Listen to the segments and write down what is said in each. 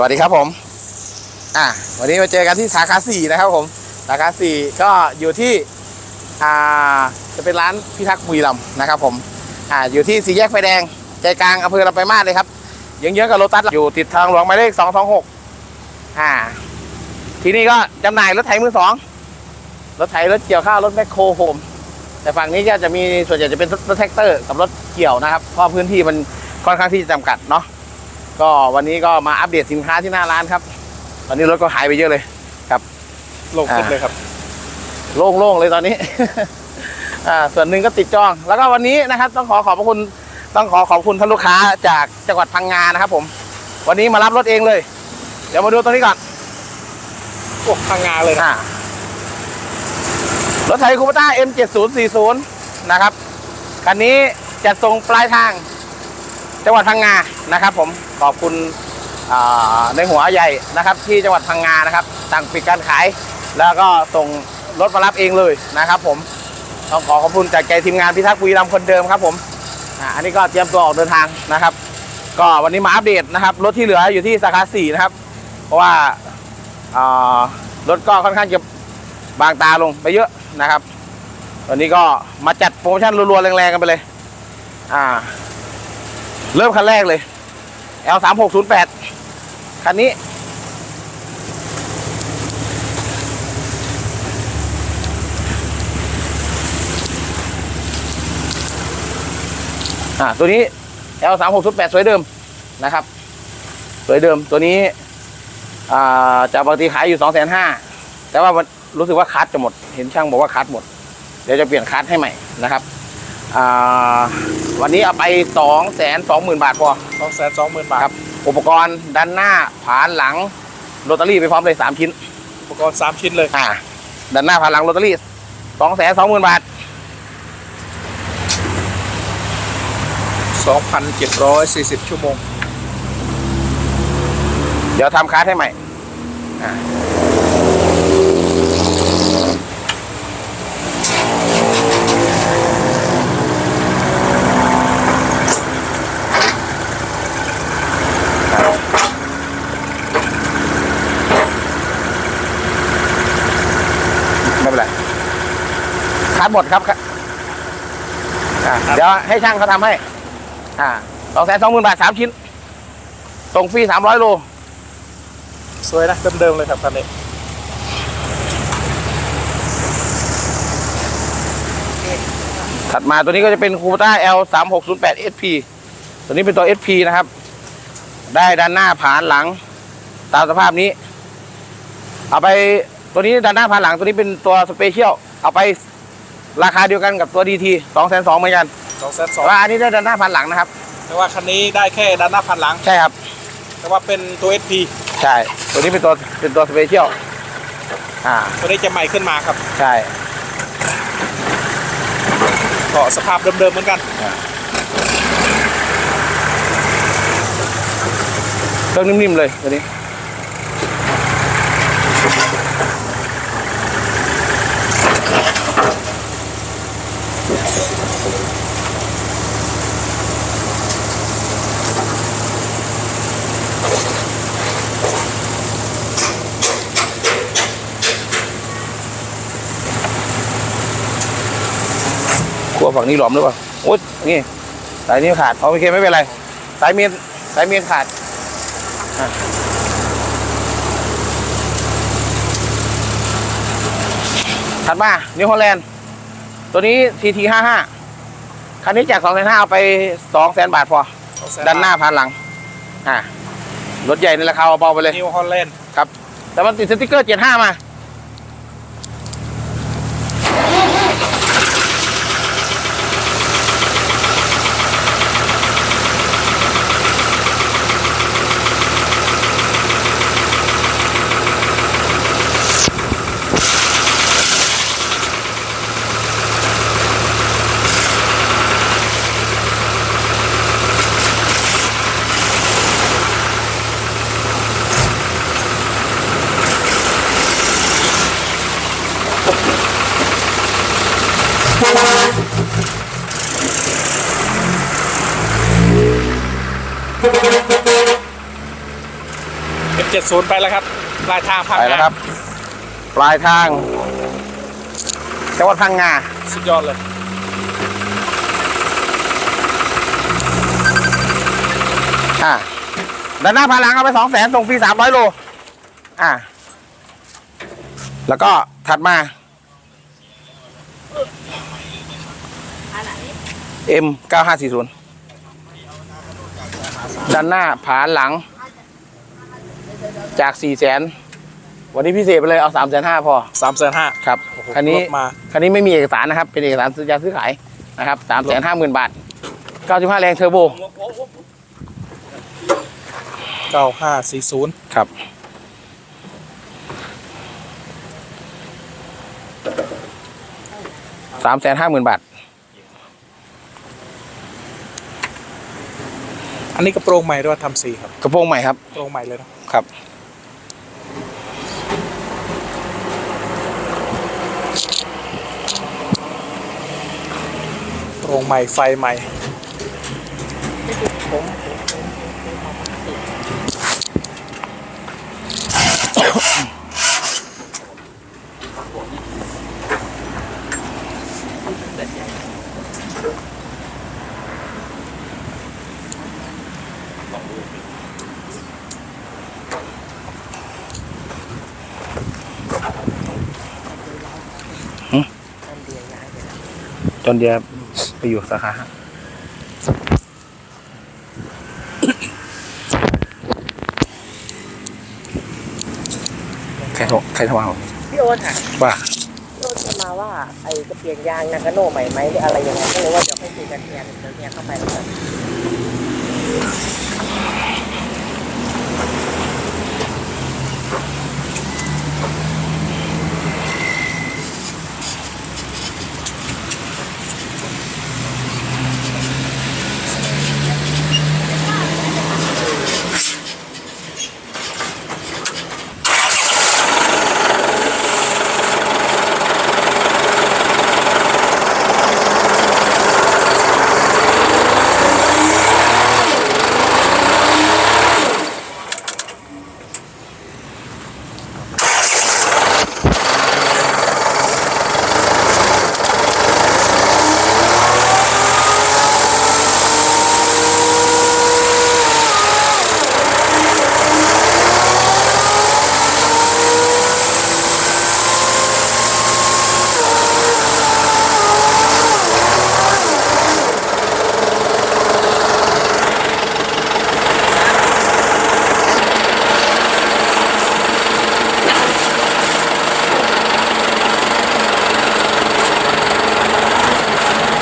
สวัสดีครับผม อะ วันนี้มาเจอกันที่สาขาสี่นะครับผม สาขาสี่ก็อยู่ที่ อ่า จะเป็นร้านพิทักษ์บุรีรัมย์นะครับผม อ่า อยู่ที่สี่แยกไฟแดง ใจกลางอำเภอลำปลายมาศเลยครับเยื้องๆกับโลตัส อยู่ติดทางหลวงหมายเลขสองสองหกอ่า ที่นี่ก็จำหน่ายรถไถมือสอง รถไถ รถเกี่ยวข้าว รถแมคโครโฮม แต่ฝั่งนี้ก็จะมีส่วนใหญ่จะเป็นรถแท็กเตอร์กับรถเกี่ยวนะครับ เพราะพื้นที่มันค่อนข้างที่จะจำกัดเนาะ ก็วันนี้ก็มาอัปเดตสินค้าที่หน้าร้านครับ ตอนนี้รถก็หายไปเยอะเลยลงสุดเลยครับ โล่งๆเลยตอนนี้ อ่า ส่วนหนึ่งก็ติดจอง แล้วก็วันนี้นะครับ ต้องขอขอบพระคุณต้องขอขอบคุณท่านลูกค้าจากจังหวัดพังงานะครับ ผม วันนี้มารับรถเองเลย เดี๋ยวมาดูตรงนี้ก่อนโอ้พังงาเลยนะอ่ารถไถคูปต้า M7040 นะครับคันนี้จัดส่งปลายทาง จังหวัดพังงานะครับ ผม ขอบคุณในหัวใหญ่นะครับ ที่จังหวัดพังงานะครับสั่งปิดการขาย แล้วก็ส่งรถมารับเองเลยนะครับผมต้องขอขอบคุณจากใจทีมงานพิทักษ์บุรีรัมย์คนเดิมครับผมอันนี้ก็เตรียมตัวออกเดินทางนะครับ ก็วันนี้มาอัปเดตนะครับ รถที่เหลืออยู่ที่สาขาสี่นะครับ เพราะว่าอ่ารถก็ค่อนข้างจะบางตาลงไปเยอะนะครับวันนี้ก็มาจัดโปรโมชั่นรัวๆแรงๆกันไปเลย อ่า เริ่มคันแรกเลย L 3 6 0 8คันนี้อ่าตัวนี้ L 3 6 0 8สวยเดิมนะครับ สวยเดิมตัวนี้อ่าจากปกติขายอยู่สองแสนห้าแต่ว่ารู้สึกว่าคัสจะหมด เห็นช่างบอกว่าคัสหมด เดี๋ยวจะเปลี่ยนคัสให้ใหม่นะครับ อ่าวันนี้เอาไปสองแสนสองหมื่นบาทพอ สองแสนสองหมื่นบาทครับ อุปกรณ์ด้านหน้าผานหลังโรตารี่ไปพร้อมเลยสามชิ้น อุปกรณ์สามชิ้นเลย อ่าด้านหน้าผานหลังโรตารี่สองแสนสองหมื่นบาทสองพันเจ็ดร้อยสี่สิบชั่วโมง เดี๋ยวทำคัสให้ใหม่อ่าไม่เป็นไรคัด หมดครับครับอ่าเดี๋ยวให้ช่างเขาทำให้อ่าสองแสนสองหมื่นบาทสามชิ้นส่งฟรีสามร้อยโลสวยนะเดิมๆเลยครับคันนี้ถัดมาตัวนี้ก็จะเป็นคูปต้า L 3 6 0 8 SP ตัวนี้เป็นตัว SP นะครับ ได้ด้านหน้าผานหลัง ตามสภาพนี้ เอาไปตัวนี้ด้านหน้าผานหลังตัวนี้เป็นตัวสเปเชียลเอาไป ราคาเดียวกันกับตัว DT 2 2 0 0 0เหมือนกันสองแสนสแต่องว่าอันนี้ได้ด้านหน้าผานหลังนะครับ แต่ว่าคันนี้ได้แค่ด้านหน้าพันหลัง ใช่ครับ แต่ว่าเป็นตัว SP ใช่ ตัวนี้เป็นตัวเป็นตัวสเปเชียลอ่าตัวนี้จะใหม่ขึ้นมาครับใช่ ก็สภาพเดิมๆเหมือนกัน เครื่องนิ่มๆเลยตัวนี้ กลัวฝั่งนี้หลอมหรือเปล่าอุ๊ยนี่สายนี้ขาดโอเคไม่เป็นไร สายเมียนสายเมียนขาดถัดมานิวฮอลแลนด์ตัวนี้ CT ห้าห้าคันนี้จากสองแสนห้าเอาไปสองแสนบาทพอ ดันหน้าผ่านหลัง อ่ารถใหญ่ในราคาเบาไปเลยนิวฮอลแลนด์ครับ แต่มันติดสติ๊กเกอร์เจ็ดห้ามา 70 ไปแล้วครับ ปลายทางพังงาไปแล้วครับ ปลายทางจังหวัดพังงาสุดยอดเลย อ่าด้านหน้าพาหลังเอาไปสองแสนส่งฟรีสามร้อยโล อ่า แล้วก็ถัดมา M9540 ด้านหน้าผาหลัง จาก4 0 0แสนวันนี้พิเศษไปเลยเอา3 5 0 0 0พอสามแสนห้าครับคันนี้รถมาคันนี้ไม่มีเอกสารนะครับ เป็นเอกสารซื้อการซื้อขายนะครับ3 5 0 0 0 0บาท95แรงเทอร์โบเก้าห้าสี่ศูนย์ครับ สามแสนห้าหมื่นบาท อันนี้กระโปรงใหม่ด้วยทำสีครับ กระโปรงใหม่ครับ กระโปรงใหม่เลยนะครับ กระ โรงใหม่ไฟใหม่จนเดีย ไปอยู่สาขาใครโทรใครโทรมาพี่โอ๊ตค่ะว่าพี่โอ๊ตจะมาว่าไอ้จะเปลี่ยนยางนากาโน่ใหม่ไหมหรืออะไรยังไงก็เลยว่าเดี๋ยวให้คุยกันเทียนเดี๋ยวเทียนเข้าไปแล้วกัน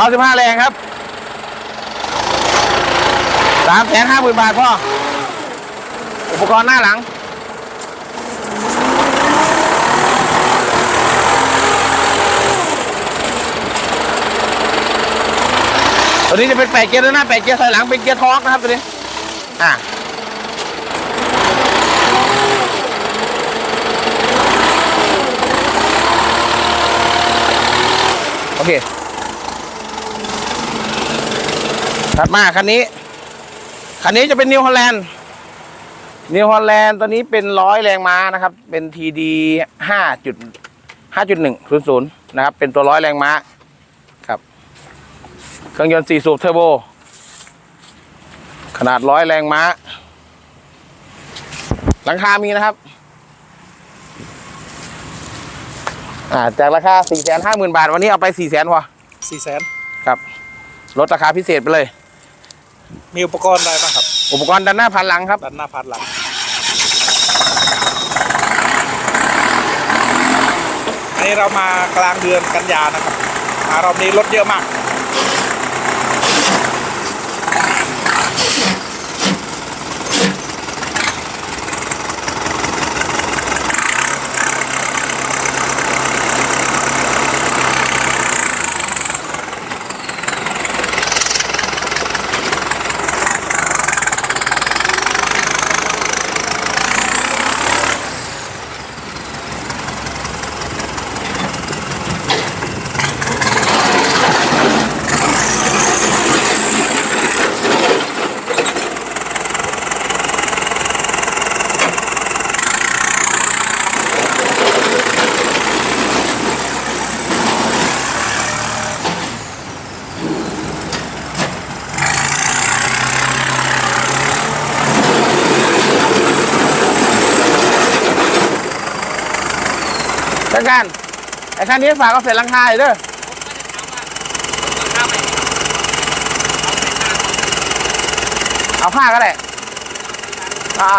95 แรงครับ3แสนห้าหมื่นบาทพ่อ อุปกรณ์หน้าหลัง ตัวนี้จะเป็นแปดเกียร์ด้านหน้าแปดเกียร์ถอยหลัง เป็นเกียร์ทอร์กนะครับตัวนี้ อ่าโอเค ถัดมาคันนี้ คันนี้จะเป็นนิวฮอลแลนด์นิวฮอลแลนด์ตัวนี้เป็นร้อยแรงม้านะครับ เป็นทีดีห้าจุดห้าจุดหนึ่งศูนย์ศูนย์นะครับ เป็นตัวร้อยแรงม้าครับ เครื่องยนต์สี่สูบเทอร์โบ ขนาดร้อยแรงม้า หลังคามีนะครับ อ่าจากราคาสี่แสนห้าหมื่นบาท วันนี้เอาไปสี่แสนพอสี่แสนครับลดราคาพิเศษไปเลย มีอุปกรณ์อะไรบ้างครับ อุปกรณ์ด้านหน้าพันหลังครับ ด้านหน้าพัดหลัง อันนี้เรามากลางเดือนกันยานะครับมารอบนี้รถเยอะมาก ไอ้คันนี้ฝากเอาเสร็จหลังคาเลยเด้อเอาผ้าก็ได้อ่า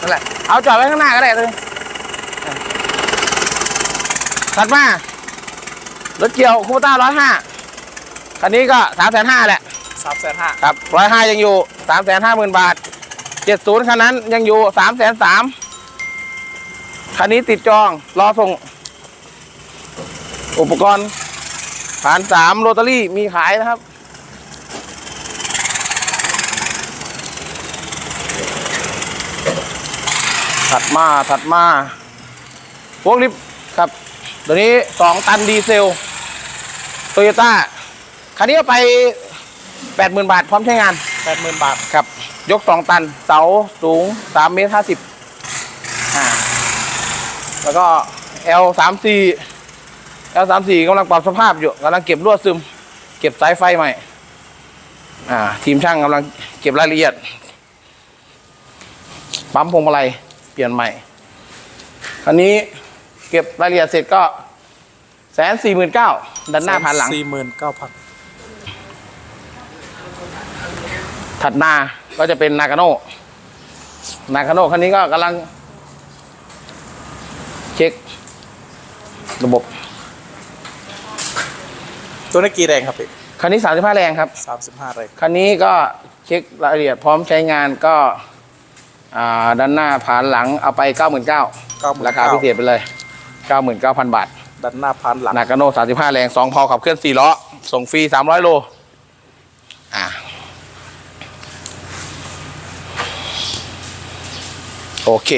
นั่นแหละเอาจอดไว้ข้างหน้าก็ได้เลยถัดมารถเกี่ยวคูปต้าร้อยห้าคันนี้ก็สามแสนห้าแหละสามแสนห้าครับร้อยห้ายังอยู่สามแสนห้าหมื่นบาทเจ็ดศูนย์คันนั้นยังอยู่สามแสนสามคันนี้ติดจองรอส่ง อุปกรณ์ผ่านสามโรตารี่มีขายนะครับ ถัดมาถัดมา พวกลิฟต์ครับตัวนี้สองตันดีเซลโตโยต้าคันนี้เอาไปแปดหมื่นบาทพร้อมใช้งานแปดหมื่นบาทครับ ยกสองตัน เสาสูงสามเมตรห้าสิบอ่าแล้วก็ L สามสี่ L สามสี่กำลังปรับสภาพอยู่กำลังเก็บลวดซึม เก็บสายไฟใหม่ อ่า ทีมช่างกำลังเก็บรายละเอียด ปั๊มพวงมาลัยเปลี่ยนใหม่คันนี้เก็บรายละเอียดเสร็จก็แสนสี่หมื่นเก้าดันหน้าผ่านหลังสี่หมื่นเก้าพันถัดมาก็จะเป็นนากาโน่นากาโน่คันนี้ก็กำลัง เช็ค ระบบ ตัวนี้กี่แรงครับพี่คันนี้ 35 แรงครับ สามสิบห้าแรงคันนี้ก็เช็ครายละเอียดพร้อมใช้งานก็อ่าด้านหน้าผ่านหลังเอาไป 99,000เก้าหมื่นราคาพิเศษไปเลย 99,000 บาทดันหน้าพันหลัง นากาโน่35 แรง2พอขับเคลื่อน 4 ล้อ ส่งฟรี 300 โล อ่าโอเค